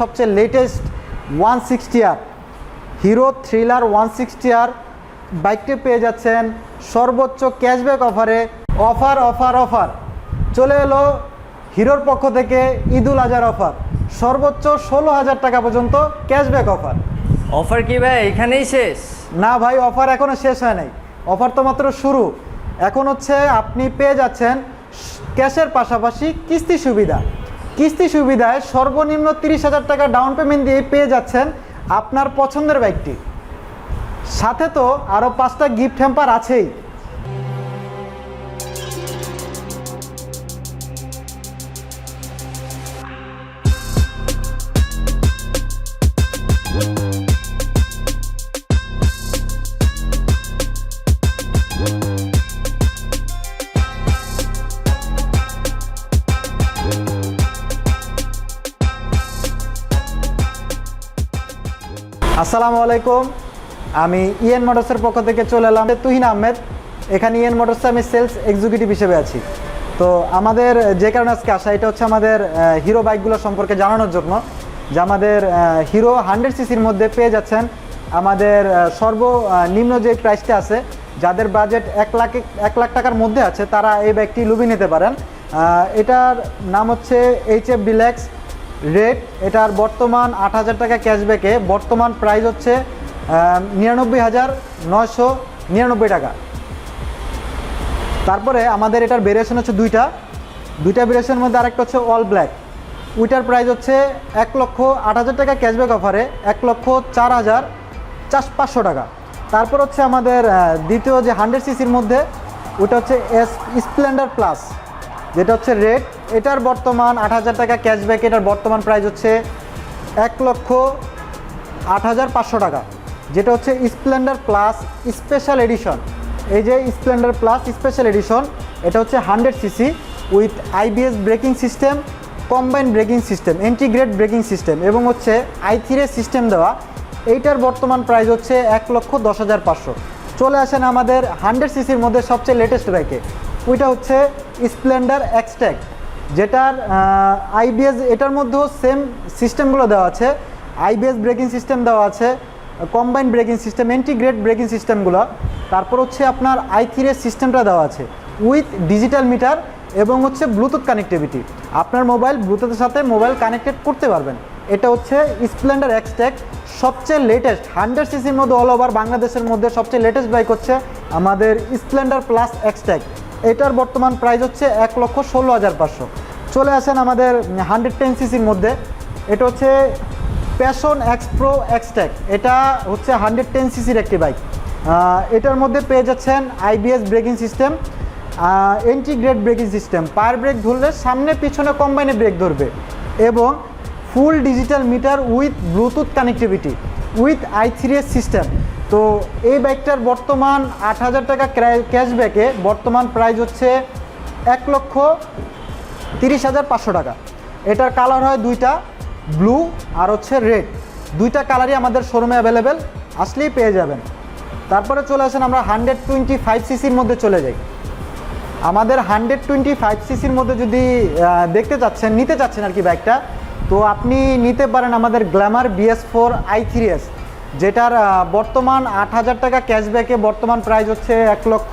সবচেয়ে latest one sixty R Hero thriller one sixty R বাইকটি পেয়ে যাচ্ছেন সর্বোচ্চ ক্যাশব্যাক অফারে অফার অফার অফার চলে এলো হিরোর পক্ষ থেকে ঈদুল আজহার অফার সর্বোচ্চ ষোলো হাজার টাকা পর্যন্ত ক্যাশব্যাক অফার অফার কি ভাই? এখানেই শেষ? না ভাই অফার এখনও শেষ হয় নাই। অফার তো মাত্র শুরু। এখন হচ্ছে আপনি পেয়ে যাচ্ছেন ক্যাশের পাশাপাশি কিস্তি সুবিধা। কিস্তি সুবিধায় সর্বনিম্ন তিরিশ হাজার টাকা ডাউন পেমেন্ট দিয়ে পেয়ে যাচ্ছেন আপনার পছন্দের বাইকটি সাথে তো আরও পাঁচটা গিফট হ্যাম্পার আছেই। আসসালামু আলাইকুম। আমি ইএন মোটরসের পক্ষ থেকে চলে এলাম তুহিন আহমেদ। এখানে ইএন মোটরসে আমি সেলস এক্সিকিউটিভ হিসেবে আছি। তো আমাদের, যে কারণে আজকে আসা, এটা হচ্ছে আমাদের হিরো বাইকগুলো সম্পর্কে জানানোর জন্য, যে আমাদের হিরো হান্ড্রেড সিসির মধ্যে পেয়ে যাচ্ছেন আমাদের সর্বনিম্ন যে প্রাইসটা আছে, যাদের বাজেট এক লাখ এক লাখ টাকার মধ্যে আছে, তারা এই বাইকটি লুবি নিতে পারেন। এটার নাম হচ্ছে এইচ এফ ডিল্যাক্স রেট, এটার বর্তমান আট হাজার টাকা ক্যাশব্যাকে বর্তমান প্রাইস হচ্ছে নিরানব্বই হাজার নয়শো নিরানব্বই টাকা। তারপরে আমাদের এটার ভেরিয়েশন হচ্ছে দুইটা। দুইটা ভেরিয়েশনের মধ্যে আরেকটা হচ্ছে অল ব্ল্যাক ওইটার প্রাইস হচ্ছে এক লক্ষ আট হাজার টাকা ক্যাশব্যাক অফারে এক লক্ষ চার হাজার চার পাঁচশো টাকা। তারপর হচ্ছে আমাদের দ্বিতীয় যে হান্ড্রেড সিসির মধ্যে, ওটা হচ্ছে এস স্প্লেন্ডার প্লাস যেটা হচ্ছে রেট এটার বর্তমান আট হাজার টাকা ক্যাশব্যাক এটার বর্তমান প্রাইস হচ্ছে এক লক্ষ আট হাজার পাঁচশো টাকা। যেটা হচ্ছে স্প্লেন্ডার প্লাস স্পেশাল এডিশন এই যে স্প্লেন্ডার প্লাস স্পেশাল এডিশন এটা হচ্ছে hundred CC with IBS braking system combine braking system integrate braking system এবং হচ্ছে আই থ্রি সিস্টেম দেওয়া। এইটার বর্তমান প্রাইস হচ্ছে এক লক্ষ দশ হাজার পাঁচশো। চলে আসেন আমাদের হান্ড্রেড সিসির মধ্যে সবচেয়ে লেটেস্ট বাইকে ওইটা হচ্ছে স্প্লেন্ডার এক্সট্যাক যেটার আইবিএস এটার মধ্যেও সেম সিস্টেমগুলো দেওয়া আছে। আইবিএস ব্রেকিং সিস্টেম দেওয়া আছে combine braking system integrate braking সিস্টেমগুলো তারপর হচ্ছে আপনার আই থ্রি সিস্টেমটা দেওয়া আছে উইথ ডিজিটাল মিটার এবং হচ্ছে ব্লুটুথ কানেক্টিভিটি আপনার মোবাইল ব্লুটুথের সাথে মোবাইল কানেক্টেড করতে পারবেন। এটা হচ্ছে স্প্লেন্ডার এক্সটেক সবচেয়ে লেটেস্ট হান্ড্রেড সিসির মধ্যে অল ওভার বাংলাদেশের মধ্যে সবচেয়ে লেটেস্ট বাইক হচ্ছে আমাদের স্প্লেন্ডার প্লাস এক্সটেক এটার বর্তমান প্রাইস হচ্ছে এক লক্ষ ষোলো হাজার পাঁচশো। চলে আসেন আমাদের হান্ড্রেড টেন সিসির মধ্যে। এটা হচ্ছে প্যাশন এক্স প্রো এক্সটেক এটা হচ্ছে হান্ড্রেড টেন সিসির একটি বাইক এটার মধ্যে পেয়ে যাচ্ছেন IBS braking system integrate braking system পার ব্রেক ধরলে সামনে পিছনে কম্বাইনে ব্রেক ধরবে এবং full digital meter with Bluetooth connectivity with I system তো এই বাইকটার বর্তমান আট হাজার টাকা ক্যাশব্যাকে বর্তমান প্রাইস হচ্ছে এক লক্ষ তিরিশ হাজার পাঁচশো টাকা। এটার কালার হয় দুইটা ব্লু আর হচ্ছে রেড দুইটা কালারই আমাদের শোরুমে অ্যাভেলেবেল আসলেই পেয়ে যাবেন। তারপরে চলে আসেন আমরা হান্ড্রেড টোয়েন্টি ফাইভ সিসির মধ্যে চলে যাই। আমাদের হান্ড্রেড টোয়েন্টি ফাইভ সিসির মধ্যে যদি দেখতে চাচ্ছেন, নিতে চাচ্ছেন আর কি বাইকটা, তো আপনি নিতে পারেন আমাদের Glamour BS four I three S যেটার বর্তমান আট হাজার টাকা ক্যাশব্যাকে বর্তমান প্রাইস হচ্ছে এক লক্ষ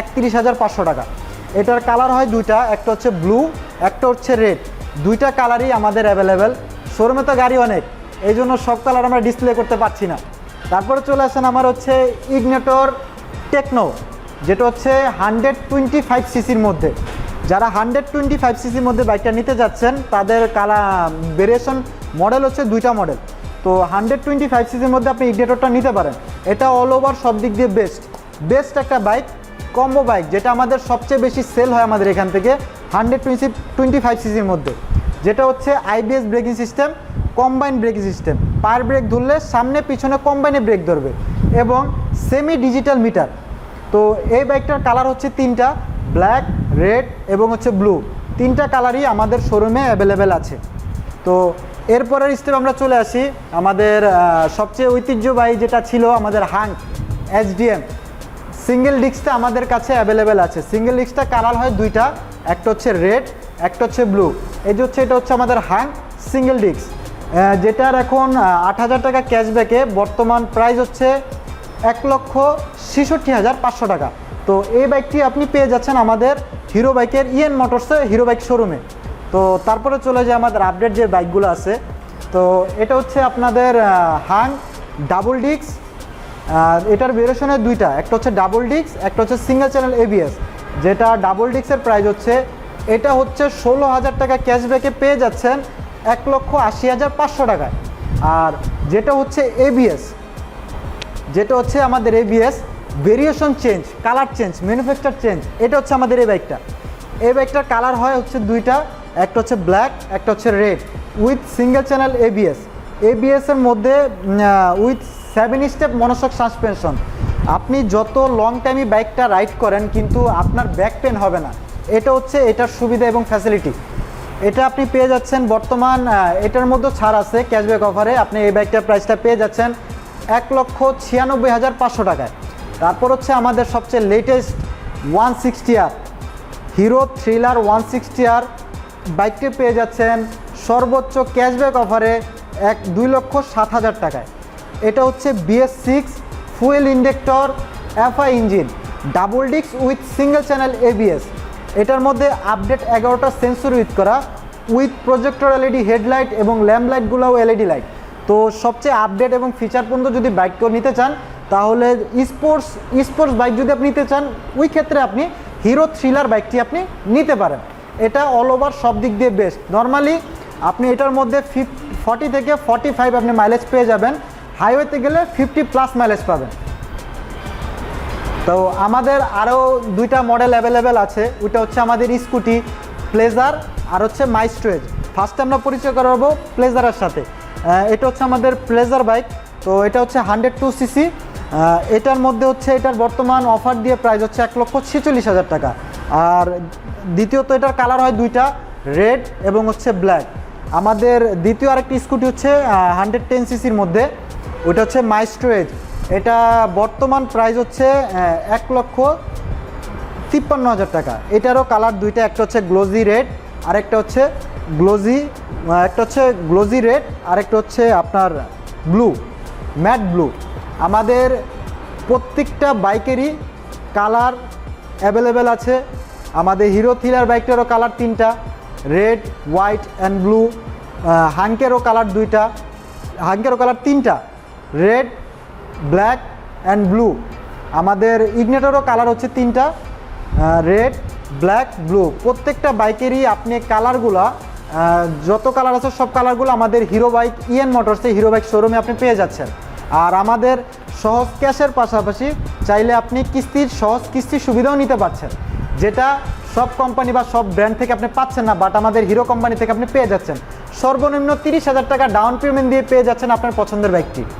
একত্রিশ হাজার পাঁচশো টাকা। এটার কালার হয় দুইটা, একটা হচ্ছে ব্লু একটা হচ্ছে রেড দুইটা কালারই আমাদের অ্যাভেলেবেল শোরুমে তো গাড়ি অনেক এই জন্য সব কালার আমরা ডিসপ্লে করতে পারছি না। তারপরে চলে আসেন আমার হচ্ছে ইগনেটর টেকনো যেটা হচ্ছে হান্ড্রেড টোয়েন্টি ফাইভ সিসির মধ্যে। যারা হান্ড্রেড টোয়েন্টি ফাইভ সিসির মধ্যে বাইকটা নিতে যাচ্ছেন, তাদের কালা ভেরিয়েশন মডেল হচ্ছে দুইটা মডেল তো হান্ড্রেড টোয়েন্টি ফাইভ সিসির মধ্যে আপনি ইগনেটরটা নিতে পারেন। এটা অল ওভার সব দিক দিয়ে বেস্ট বেস্ট একটা বাইক কম্বো বাইক যেটা আমাদের সবচেয়ে বেশি সেল হয় আমাদের এখান থেকে হান্ড্রেড টোয়েন্টি টোয়েন্টি ফাইভ সিসির মধ্যে। যেটা হচ্ছে IBS braking system combine braking system পার ব্রেক ধরলে সামনে পিছনে কম্বাইনে ব্রেক ধরবে এবং সেমি ডিজিটাল মিটার তো এই বাইকটার কালার হচ্ছে তিনটা ব্ল্যাক রেড এবং হচ্ছে ব্লু তিনটা কালারই আমাদের শোরুমে অ্যাভেলেবেল আছে। তো এরপরের স্টেপ আমরা চলে আসি আমাদের সবচেয়ে ঐতিহ্যবাহী যেটা ছিল আমাদের হাং এইচডিএম সিঙ্গেল ডিস্কটা আমাদের কাছে অ্যাভেলেবেল আছে। সিঙ্গেল ডিস্কটা কালার হয় দুইটা, একটা হচ্ছে রেড একটা হচ্ছে ব্লু এই যে হচ্ছে, এটা হচ্ছে আমাদের হাং সিঙ্গেল ডিস্ক যেটার এখন আট হাজার টাকা ক্যাশব্যাকে বর্তমান প্রাইস হচ্ছে এক লক্ষ ছেষট্টি হাজার পাঁচশো টাকা। তো এই বাইকটি আপনি পেয়ে যাচ্ছেন আমাদের হিরো বাইকের ইএন মোটরসে হিরো বাইক শোরুমে তো তারপরে চলে যায় আমাদের আপডেট যে বাইকগুলো আছে। তো এটা হচ্ছে আপনাদের হাং ডাবল ডিক্স আর এটার ভেরিয়েশনের দুইটা। একটা হচ্ছে ডাবল ডিক্স একটা হচ্ছে সিঙ্গেল চ্যানেল এবিএস যেটা ডাবল ডিক্সের প্রাইস হচ্ছে, এটা হচ্ছে ষোলো হাজার টাকা ক্যাশব্যাকে পেয়ে যাচ্ছেন এক লক্ষ আশি হাজার পাঁচশো টাকায়। আর যেটা হচ্ছে এবিএস যেটা হচ্ছে আমাদের ABS variation change colour change manufacture change এটা হচ্ছে আমাদের এই বাইকটা এই বাইকটার কালার হয় হচ্ছে দুইটা। একটা হচ্ছে ব্ল্যাক একটা হচ্ছে red with single channel ABS ABS এর মধ্যে with seven step monoshock suspension আপনি যত লং টাইমই বাইকটা রাইড করেন, কিন্তু আপনার ব্যাক পেন হবে না। এটা হচ্ছে এটার সুবিধা এবং ফ্যাসিলিটি এটা আপনি পেয়ে যাচ্ছেন বর্তমান এটার মধ্যে ছাড় আছে ক্যাশব্যাক অফারে আপনি এই বাইকটার প্রাইসটা পেয়ে যাচ্ছেন এক লক্ষ ছিয়ানব্বই হাজার পাঁচশো টাকায়। তারপর হচ্ছে আমাদের সবচেয়ে latest one sixty R Hero thriller one sixty R বাইকটি পেয়ে যাচ্ছেন সর্বোচ্চ ক্যাশব্যাক অফারে এক দুই লক্ষ সাত হাজার টাকায়। এটা হচ্ছে BS six fuel injector FI engine double ডিক্স উইথ সিঙ্গেল চ্যানেল এবিএস এটার মধ্যে আপডেট এগারোটা সেন্সর উইথ করা উইথ প্রজেক্টর এলইডি হেডলাইট এবং ল্যাম্প লাইটগুলোও এলইডি লাইট তো সবচেয়ে আপডেট এবং ফিচার পর্যন্ত যদি বাইককেও নিতে চান, তাহলে স্পোর্টস স্পোর্টস বাইক যদি আপনি নিতে চান, ওই ক্ষেত্রে আপনি হিরো থ্রিলার বাইকটি আপনি নিতে পারেন। এটা অল ওভার সব দিক দিয়ে বেস্ট নর্মালি আপনি এটার মধ্যে ফিফ ফর্টি থেকে ফর্টি ফাইভ আপনি মাইলেজ পেয়ে যাবেন। হাইওয়েতে গেলে ফিফটি প্লাস মাইলেজ পাবেন। তো আমাদের আরও দুইটা মডেল অ্যাভেলেবেল আছে। ওইটা হচ্ছে আমাদের স্কুটি প্লেজার আর হচ্ছে মাইস্ট্রেজ ফার্স্টে আমরা পরিচয় করাবো প্লেজারের সাথে। এটা হচ্ছে আমাদের প্লেজার বাইক তো এটা হচ্ছে হান্ড্রেড টু সিসি এটার মধ্যে হচ্ছে এটার বর্তমান অফার দিয়ে প্রাইস হচ্ছে এক লক্ষ ছেচল্লিশ হাজার টাকা। আর দ্বিতীয়ত এটার কালার হয় দুইটা, রেড এবং হচ্ছে ব্ল্যাক। আমাদের দ্বিতীয় আরেকটি স্কুটি হচ্ছে হান্ড্রেড টেন সিসির মধ্যে। ওটা হচ্ছে মাইস্ট্রেজ এটা বর্তমান প্রাইস হচ্ছে এক লক্ষ তিপ্পান্ন হাজার টাকা। এটারও কালার দুইটা, একটা হচ্ছে গ্লোজি রেড আরেকটা হচ্ছে গ্লোজি একটা হচ্ছে গ্লোজি রেড আরেকটা হচ্ছে আপনার ব্লু ম্যাট ব্লু আমাদের প্রত্যেকটা বাইকেরই কালার অ্যাভেলেবেল আছে। আমাদের হিরো থ্রিলার বাইকটারও কালার তিনটা রেড হোয়াইট অ্যান্ড ব্লু হাঙ্কেরও কালার দুইটা হাঙ্কেরও কালার তিনটা রেড ব্ল্যাক অ্যান্ড ব্লু আমাদের ইগনেটারও কালার হচ্ছে তিনটা রেড ব্ল্যাক ব্লু প্রত্যেকটা বাইকেরই আপনি কালারগুলা যত কালার আছে সব কালারগুলো আমাদের হিরো বাইক ইএন মোটরসে হিরো বাইক শোরুমে আপনি পেয়ে যাচ্ছেন। আর আমাদের সহজ ক্যাশের পাশাপাশি চাইলে আপনি কিস্তির, সহজ কিস্তির সুবিধাও নিতে পারছেন। যেটা সব কোম্পানি বা সব ব্র্যান্ড থেকে আপনি পাচ্ছেন না বাট আমাদের হিরো কোম্পানি থেকে আপনি পেয়ে যাচ্ছেন। সর্বনিম্ন তিরিশ হাজার টাকা ডাউন পেমেন্ট দিয়ে পেয়ে যাচ্ছেন আপনার পছন্দের বাইকটি